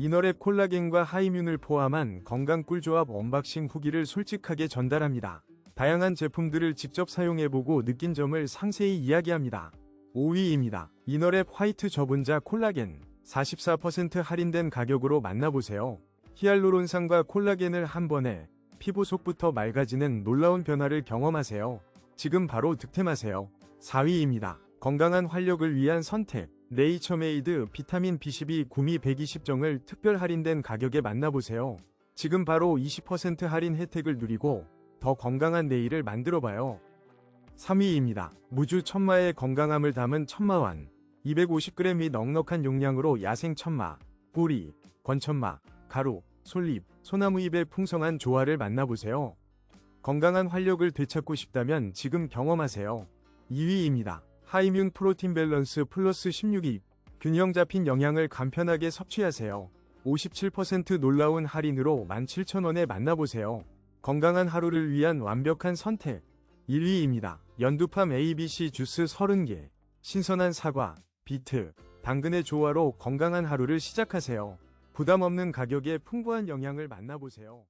이너랩 콜라겐과 하이뮨을 포함한 건강 꿀조합 언박싱 후기를 솔직하게 전달합니다. 다양한 제품들을 직접 사용해보고 느낀 점을 상세히 이야기합니다. 5위입니다. 이너랩 화이트 저분자 콜라겐 44% 할인된 가격으로 만나보세요. 히알루론산과 콜라겐을 한 번에 피부 속부터 맑아지는 놀라운 변화를 경험하세요. 지금 바로 득템하세요. 4위입니다. 건강한 활력을 위한 선택. 네이처메이드 비타민 B12 구미 120정을 특별 할인된 가격에 만나보세요. 지금 바로 20% 할인 혜택을 누리고 더 건강한 내일을 만들어봐요. 3위입니다. 무주 천마의 건강함을 담은 천마완. 250g이 넉넉한 용량으로 야생 천마, 뿌리, 건천마, 가루, 솔잎, 소나무 잎의 풍성한 조화를 만나보세요. 건강한 활력을 되찾고 싶다면 지금 경험하세요. 2위입니다. 하이뮨 프로틴 밸런스 플러스 16입. 균형 잡힌 영양을 간편하게 섭취하세요. 57% 놀라운 할인으로 17,000원에 만나보세요. 건강한 하루를 위한 완벽한 선택. 1위입니다. 연두팜 ABC 주스 30개. 신선한 사과, 비트, 당근의 조화로 건강한 하루를 시작하세요. 부담 없는 가격에 풍부한 영양을 만나보세요.